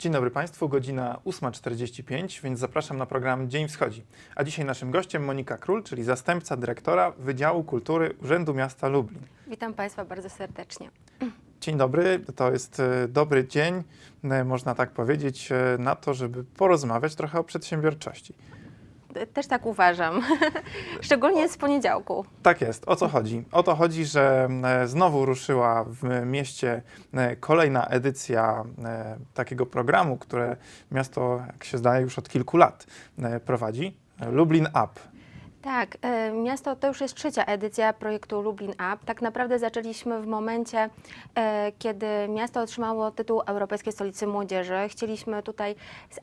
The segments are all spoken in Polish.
Dzień dobry Państwu, godzina 8.45, więc zapraszam na program Dzień Wschodzi. A dzisiaj naszym gościem Monika Król, czyli zastępca dyrektora Wydziału Kultury Urzędu Miasta Lublin. Witam Państwa bardzo serdecznie. Dzień dobry, to jest e, dobry dzień, e, można tak powiedzieć, e, na to, żeby porozmawiać trochę o przedsiębiorczości. Też tak uważam, szczególnie z poniedziałku. Tak jest. O co chodzi? O to chodzi, że e, znowu ruszyła w mieście e, kolejna edycja e, takiego programu, które miasto, jak się zdaje, już od kilku lat prowadzi. Lublin Up. Tak, e, miasto to już jest trzecia edycja projektu Lublin Up. Tak naprawdę zaczęliśmy w momencie, e, kiedy miasto otrzymało tytuł Europejskiej Stolicy Młodzieży. Chcieliśmy tutaj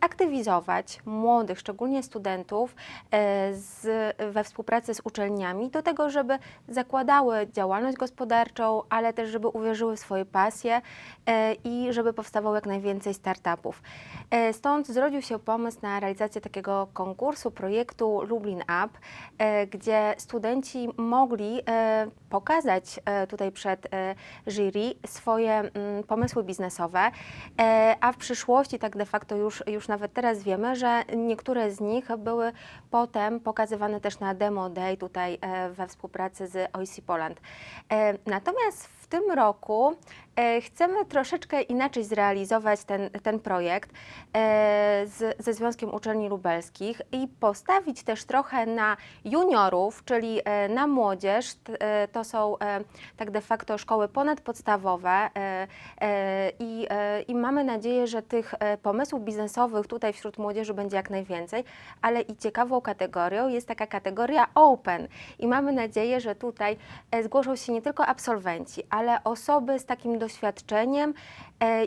zaktywizować młodych, szczególnie studentów, e, z, we współpracy z uczelniami do tego, żeby zakładały działalność gospodarczą, ale też żeby uwierzyły w swoje pasje i żeby powstawało jak najwięcej startupów. Stąd zrodził się pomysł na realizację takiego konkursu, projektu Lublin Up, gdzie studenci mogli e, pokazać e, tutaj przed e, jury swoje mm, pomysły biznesowe, e, a w przyszłości tak de facto już, już nawet teraz wiemy, że niektóre z nich były potem pokazywane też na Demo Day tutaj e, we współpracy z OIC Poland. E, Natomiast w tym roku e, chcemy troszeczkę inaczej zrealizować ten, ten projekt e, z, ze Związkiem Uczelni Lubelskich i postawić też trochę na juniorów, czyli e, na młodzież. E, To są e, tak de facto szkoły ponadpodstawowe e, e, i, e, i mamy nadzieję, że tych e, pomysłów biznesowych tutaj wśród młodzieży będzie jak najwięcej, ale i ciekawą kategorią jest taka kategoria open i mamy nadzieję, że tutaj e, zgłoszą się nie tylko absolwenci, ale osoby z takim doświadczeniem e,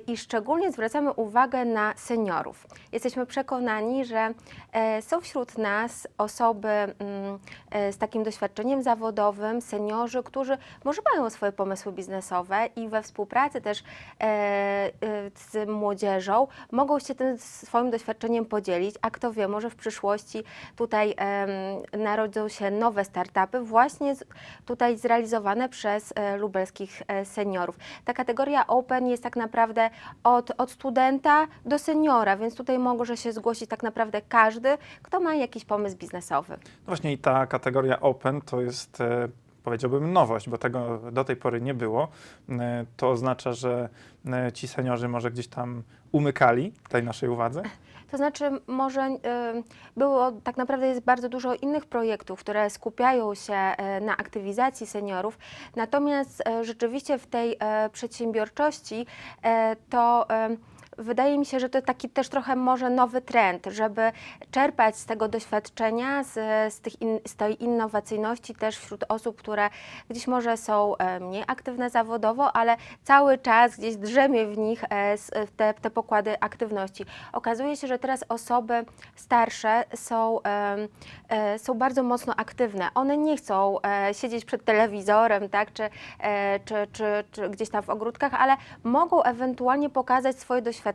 i szczególnie zwracamy uwagę na seniorów. Jesteśmy przekonani, że e, są wśród nas osoby mm, e, z takim doświadczeniem zawodowym, seniorzy, którzy może mają swoje pomysły biznesowe i we współpracy też e, e, z młodzieżą mogą się tym swoim doświadczeniem podzielić, a kto wie, może w przyszłości tutaj narodzą się nowe startupy właśnie tutaj zrealizowane przez e, lubelskich e, seniorów. Ta kategoria open jest tak naprawdę od, od studenta do seniora, więc tutaj może się zgłosić tak naprawdę każdy, kto ma jakiś pomysł biznesowy. No właśnie i ta kategoria Open to jest, e, powiedziałbym, nowość, bo tego do tej pory nie było. E, To oznacza, że e, ci seniorzy może gdzieś tam umykali tej naszej uwadze. To znaczy, może y, było, tak naprawdę jest bardzo dużo innych projektów, które skupiają się e, na aktywizacji seniorów, natomiast e, rzeczywiście w tej e, przedsiębiorczości e, to e, wydaje mi się, że to taki też trochę może nowy trend, żeby czerpać z tego doświadczenia, z, z, tych in, z tej innowacyjności też wśród osób, które gdzieś może są e, mniej aktywne zawodowo, ale cały czas gdzieś drzemie w nich e, te, te pokłady aktywności. Okazuje się, że teraz osoby starsze są, e, są bardzo mocno aktywne. One nie chcą siedzieć przed telewizorem, tak, czy, czy, czy, czy gdzieś tam w ogródkach, ale mogą ewentualnie pokazać swoje doświadczenie,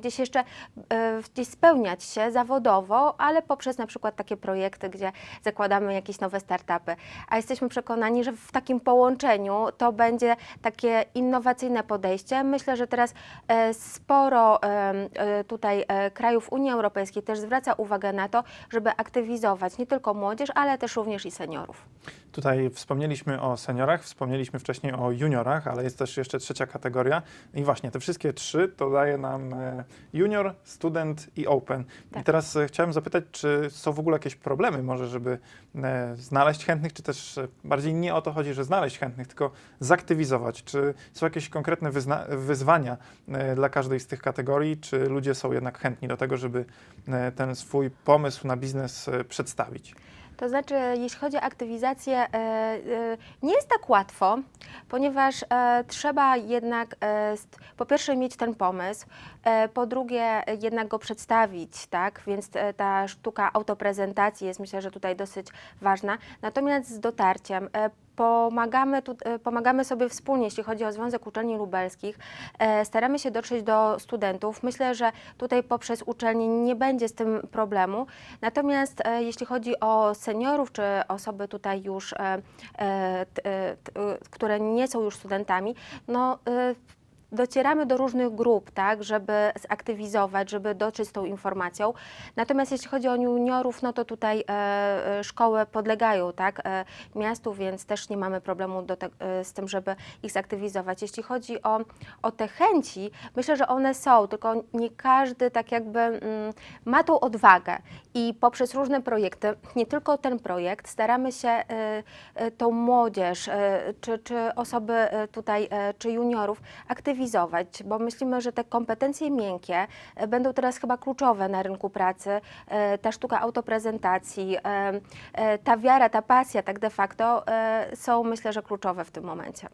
gdzieś jeszcze e, gdzieś spełniać się zawodowo, ale poprzez na przykład takie projekty, gdzie zakładamy jakieś nowe startupy. A jesteśmy przekonani, że w takim połączeniu to będzie takie innowacyjne podejście. Myślę, że teraz e, sporo e, tutaj krajów Unii Europejskiej też zwraca uwagę na to, żeby aktywizować nie tylko młodzież, ale też również i seniorów. Tutaj wspomnieliśmy o seniorach, wspomnieliśmy wcześniej o juniorach, ale jest też jeszcze trzecia kategoria. I właśnie te wszystkie trzy to daje nam e, junior, student i open. I Tak. teraz e, chciałem zapytać, czy są w ogóle jakieś problemy może, żeby e, znaleźć chętnych, czy też bardziej nie o to chodzi, że znaleźć chętnych, tylko zaktywizować. Czy są jakieś konkretne wyzwania dla każdej z tych kategorii, czy ludzie są jednak chętni do tego, żeby ten swój pomysł na biznes przedstawić? To znaczy, jeśli chodzi o aktywizację, e, e, nie jest tak łatwo, ponieważ e, trzeba jednak po pierwsze mieć ten pomysł, po drugie jednak go przedstawić, tak? Więc ta sztuka autoprezentacji jest myślę, że tutaj dosyć ważna. Natomiast z dotarciem pomagamy, tu, e, pomagamy sobie wspólnie, jeśli chodzi o Związek Uczelni Lubelskich. E, Staramy się dotrzeć do studentów. Myślę, że tutaj poprzez uczelnie nie będzie z tym problemu. Natomiast e, jeśli chodzi o seniorów, czy osoby tutaj już, które nie są już studentami, no docieramy do różnych grup, tak, żeby zaktywizować, żeby dotrzeć z tą informacją. Natomiast jeśli chodzi o juniorów, no to tutaj e, e, szkoły podlegają tak, e, miastu, więc też nie mamy problemu te, e, z tym, żeby ich zaktywizować. Jeśli chodzi o, o te chęci, myślę, że one są, tylko nie każdy tak jakby mm, ma tą odwagę i poprzez różne projekty, nie tylko ten projekt, staramy się e, e, tą młodzież, e, czy, czy osoby e, tutaj, e, czy juniorów aktywizować, bo myślimy, że te kompetencje miękkie e, będą teraz chyba kluczowe na rynku pracy. E, Ta sztuka autoprezentacji, e, ta wiara, ta pasja tak de facto są myślę, że kluczowe w tym momencie.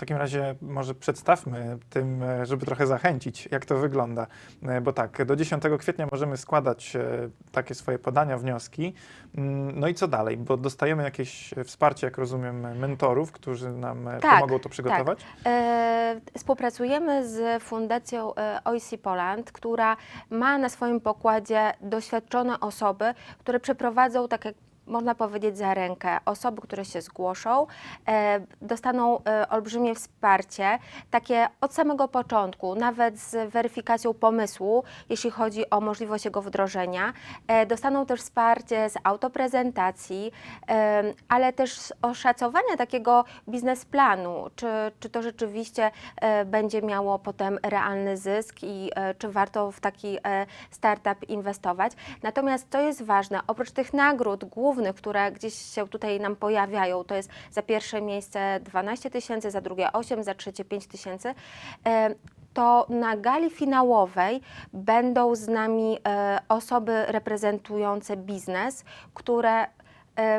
W takim razie może przedstawmy tym, e, żeby trochę zachęcić, jak to wygląda. E, Bo tak, do 10 kwietnia możemy składać e, takie swoje podania, wnioski. Mm, No i co dalej? Bo dostajemy jakieś wsparcie, jak rozumiem, mentorów, którzy nam Tak, pomogą to przygotować. E, Współpracujemy z Fundacją OIC Poland, która ma na swoim pokładzie doświadczone osoby, które przeprowadzą, tak jak można powiedzieć, za rękę. Osoby, które się zgłoszą, e, dostaną e, olbrzymie wsparcie, takie od samego początku, nawet z weryfikacją pomysłu, jeśli chodzi o możliwość jego wdrożenia. E, dostaną też wsparcie z autoprezentacji, ale też z oszacowania takiego biznesplanu, czy, czy to rzeczywiście będzie miało potem realny zysk i czy warto w taki startup inwestować. Natomiast to jest ważne, oprócz tych nagród głównych, które gdzieś się tutaj nam pojawiają, to jest za pierwsze miejsce 12 tysięcy, za drugie 8, za trzecie 5 tysięcy, e, to na gali finałowej będą z nami e, osoby reprezentujące biznes, które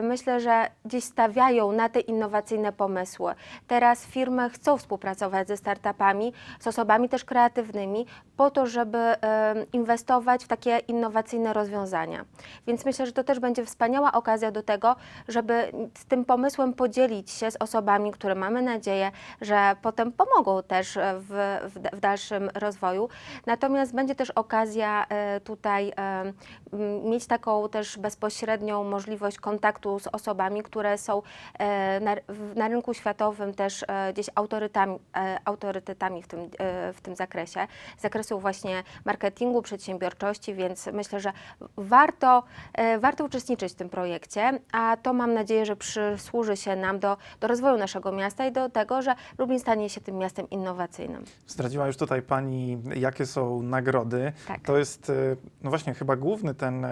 myślę, że gdzieś stawiają na te innowacyjne pomysły. Teraz firmy chcą współpracować ze startupami, z osobami też kreatywnymi, po to, żeby e, inwestować w takie innowacyjne rozwiązania. Więc myślę, że to też będzie wspaniała okazja do tego, żeby z tym pomysłem podzielić się z osobami, które mamy nadzieję, że potem pomogą też e, w, w, w dalszym rozwoju. Natomiast będzie też okazja e, tutaj e, mieć taką też bezpośrednią możliwość kontaktu z osobami, które są e, na, na rynku światowym też e, gdzieś autorytami, e, autorytetami w tym, w tym zakresie, z zakresu właśnie marketingu, przedsiębiorczości, więc myślę, że warto, warto uczestniczyć w tym projekcie, a to mam nadzieję, że przysłuży się nam do, do rozwoju naszego miasta i do tego, że Lublin stanie się tym miastem innowacyjnym. Zdradziła już tutaj Pani, jakie są nagrody. Tak. To jest, no właśnie, chyba główny ten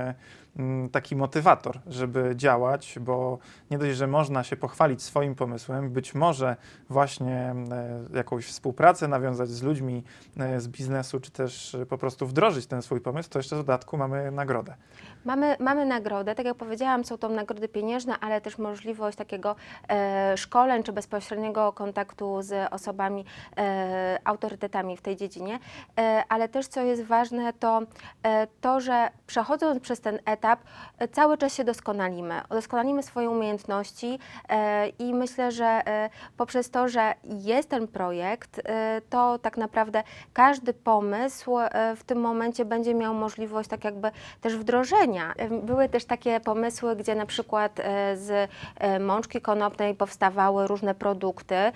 taki motywator, żeby działać, bo nie dość, że można się pochwalić swoim pomysłem, być może właśnie e, jakąś współpracę nawiązać z ludźmi e, z biznesu, czy też e, po prostu wdrożyć ten swój pomysł, to jeszcze w dodatku mamy nagrodę. Mamy, mamy nagrodę, tak jak powiedziałam, są to nagrody pieniężne, ale też możliwość takiego e, szkoleń czy bezpośredniego kontaktu z osobami, e, autorytetami w tej dziedzinie. E, ale też co jest ważne, to e, to, że przechodząc przez ten etap, e, cały czas się doskonalimy. Doskonalimy swoje umiejętności e, i myślę, że e, poprzez to, że jest ten projekt, e, to tak naprawdę każdy pomysł e, w tym momencie będzie miał możliwość tak jakby też wdrożenia. Były też takie pomysły, gdzie na przykład e, z e, mączki konopnej powstawały różne produkty, e,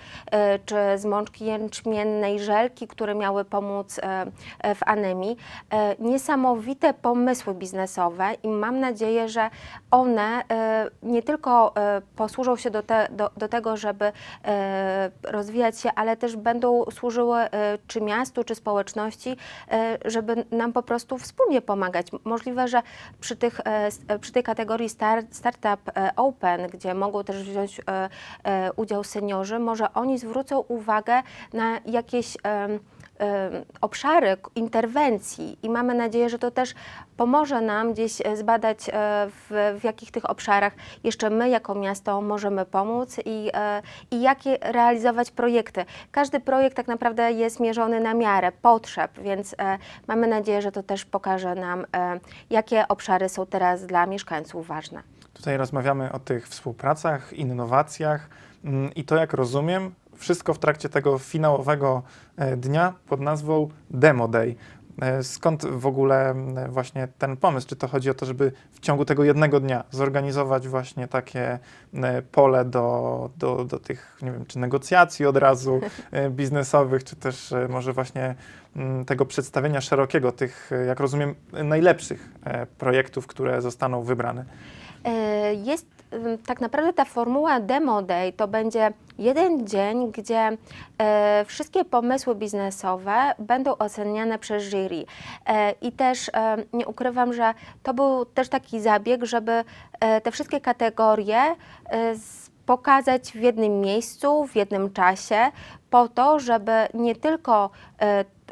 czy z mączki jęczmiennej żelki, które miały pomóc w anemii. Niesamowite pomysły biznesowe i mam nadzieję, że one nie tylko posłużą się do, te, do, do tego, żeby rozwijać się, ale też będą służyły czy miastu, czy społeczności, żeby nam po prostu wspólnie pomagać. Możliwe, że przy, tych, e, e, przy tej kategorii star, Startup e, Open, gdzie mogą też wziąć udział seniorzy, może oni zwrócą uwagę na jakieś obszary interwencji i mamy nadzieję, że to też pomoże nam gdzieś e, zbadać, e, w, w jakich tych obszarach jeszcze my jako miasto możemy pomóc i, e, i jakie realizować projekty. Każdy projekt tak naprawdę jest mierzony na miarę potrzeb, więc mamy nadzieję, że to też pokaże nam, jakie obszary są teraz dla mieszkańców ważne. Tutaj rozmawiamy o tych współpracach, innowacjach mm, i to, jak rozumiem, wszystko w trakcie tego finałowego e, dnia pod nazwą Demo Day. E, Skąd w ogóle właśnie ten pomysł? Czy to chodzi o to, żeby w ciągu tego jednego dnia zorganizować właśnie takie pole do, do, do tych, nie wiem, czy negocjacji od razu e, biznesowych, czy też może właśnie tego przedstawienia szerokiego tych, jak rozumiem, najlepszych projektów, które zostaną wybrane? Jest tak naprawdę ta formuła Demo Day to będzie jeden dzień, gdzie e, wszystkie pomysły biznesowe będą oceniane przez jury. E, I też e, nie ukrywam, że to był też taki zabieg, żeby te wszystkie kategorie pokazać w jednym miejscu, w jednym czasie, po to, żeby nie tylko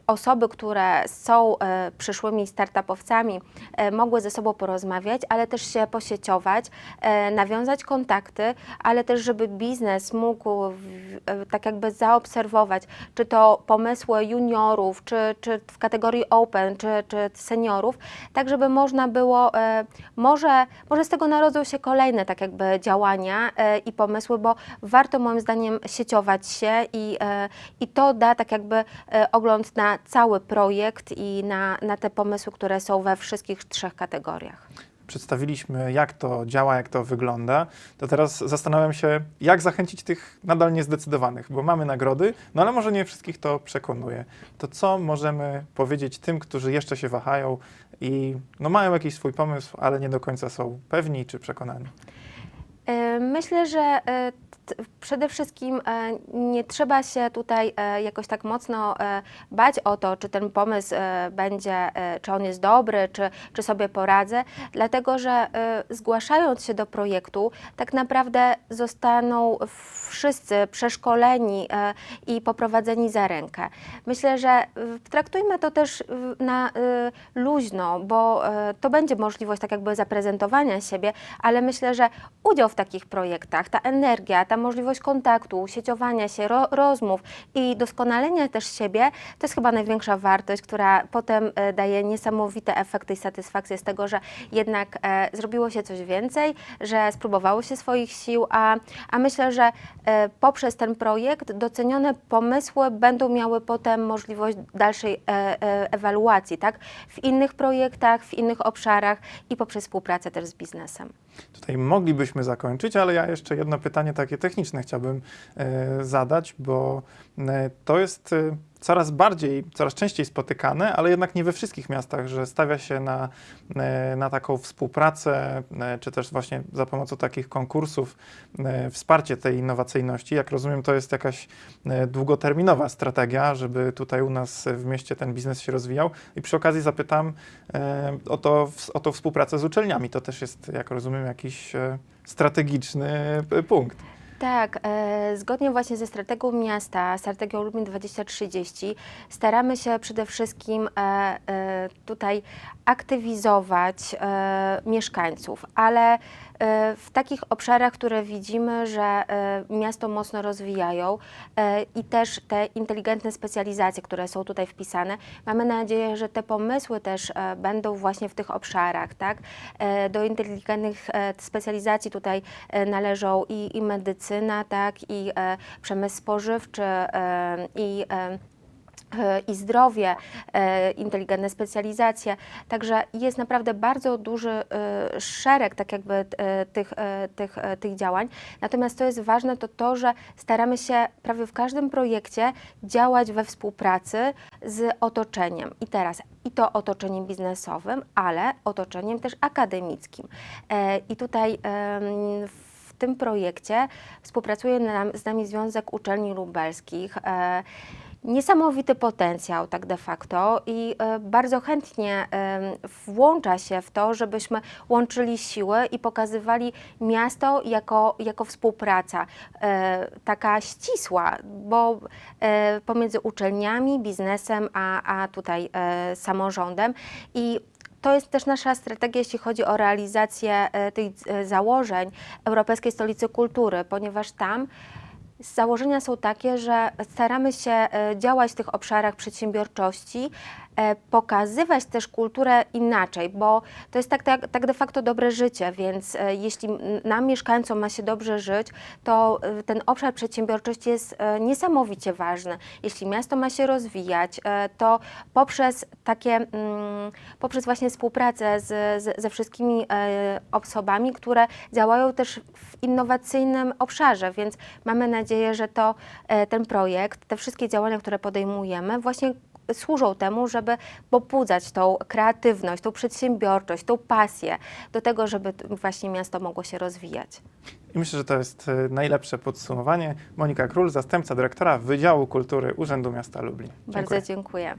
osoby, które są e, przyszłymi startupowcami, e, mogły ze sobą porozmawiać, ale też się posieciować, e, nawiązać kontakty, ale też, żeby biznes mógł tak jakby zaobserwować, czy to pomysły juniorów, czy, czy w kategorii open, czy, czy seniorów, tak żeby można było, może, może z tego narodzą się kolejne tak jakby działania i pomysły, bo warto moim zdaniem sieciować się i, i to da tak jakby ogląd na cały projekt i na, na te pomysły, które są we wszystkich trzech kategoriach. Przedstawiliśmy, jak to działa, jak to wygląda. To teraz zastanawiam się, jak zachęcić tych nadal niezdecydowanych, bo mamy nagrody, no ale może nie wszystkich to przekonuje. To co możemy powiedzieć tym, którzy jeszcze się wahają i no, mają jakiś swój pomysł, ale nie do końca są pewni czy przekonani? E, Myślę, że t- przede wszystkim e, nie trzeba się tutaj e, jakoś tak mocno e, bać o to, czy ten pomysł będzie, czy on jest dobry, czy, czy sobie poradzę, dlatego że zgłaszając się do projektu, tak naprawdę zostaną wszyscy przeszkoleni i poprowadzeni za rękę. Myślę, że traktujmy to też na luźno, bo to będzie możliwość tak jakby zaprezentowania siebie, ale myślę, że udział w takich projektach, ta energia, ta możliwość kontaktu, sieciowania się, ro, rozmów i doskonalenia też siebie, to jest chyba największa wartość, która potem e, daje niesamowite efekty i satysfakcję z tego, że jednak e, zrobiło się coś więcej, że spróbowało się swoich sił, a, a myślę, że e, poprzez ten projekt docenione pomysły będą miały potem możliwość dalszej ewaluacji, tak? W innych projektach, w innych obszarach i poprzez współpracę też z biznesem. Tutaj moglibyśmy zakończyć, ale ja jeszcze jedno pytanie takie techniczne chciałbym e, zadać, bo e, to jest e, coraz bardziej, coraz częściej spotykane, ale jednak nie we wszystkich miastach, że stawia się na, e, na taką współpracę, e, czy też właśnie za pomocą takich konkursów e, wsparcie tej innowacyjności. Jak rozumiem, to jest jakaś długoterminowa strategia, żeby tutaj u nas w mieście ten biznes się rozwijał. I przy okazji zapytam o, to, o tą współpracę z uczelniami. To też jest, jak rozumiem, jakiś strategiczny punkt. Tak, e, zgodnie właśnie ze strategią miasta, strategią Lublin 2030, staramy się przede wszystkim e, e, tutaj aktywizować e, mieszkańców, ale w takich obszarach, które widzimy, że e, miasto mocno rozwijają e, i też te inteligentne specjalizacje, które są tutaj wpisane, mamy nadzieję, że te pomysły też e, będą właśnie w tych obszarach, tak? E, Do inteligentnych e, specjalizacji tutaj e, należą i, i medycyna, tak, i e, przemysł spożywczy, e, i e, e, i zdrowie, e, inteligentne specjalizacje. Także jest naprawdę bardzo duży e, szereg tak jakby e, tych, e, tych, e, tych działań. Natomiast co jest ważne, to to, że staramy się prawie w każdym projekcie działać we współpracy z otoczeniem. I teraz i to otoczeniem biznesowym, ale otoczeniem też akademickim. E, I tutaj w tym projekcie współpracuje nam, z nami Związek Uczelni Lubelskich. Niesamowity potencjał, tak de facto, i e, bardzo chętnie włącza się w to, żebyśmy łączyli siły i pokazywali miasto jako, jako współpraca, e, taka ścisła, bo e, pomiędzy uczelniami, biznesem, a, a tutaj samorządem. I to jest też nasza strategia, jeśli chodzi o realizację tych założeń Europejskiej Stolicy Kultury, ponieważ tam założenia są takie, że staramy się e, działać w tych obszarach przedsiębiorczości, pokazywać też kulturę inaczej, bo to jest tak, tak, tak de facto dobre życie, więc e, jeśli nam mieszkańcom ma się dobrze żyć, to e, ten obszar przedsiębiorczości jest e, niesamowicie ważny. Jeśli miasto ma się rozwijać, e, to poprzez takie, mm, poprzez właśnie współpracę z, z, ze wszystkimi e, osobami, które działają też w innowacyjnym obszarze, więc mamy nadzieję, że to e, ten projekt, te wszystkie działania, które podejmujemy, właśnie służą temu, żeby pobudzać tą kreatywność, tą przedsiębiorczość, tą pasję do tego, żeby właśnie miasto mogło się rozwijać. I myślę, że to jest e, najlepsze podsumowanie. Monika Król, zastępca dyrektora Wydziału Kultury Urzędu Miasta Lublin. Bardzo dziękuję.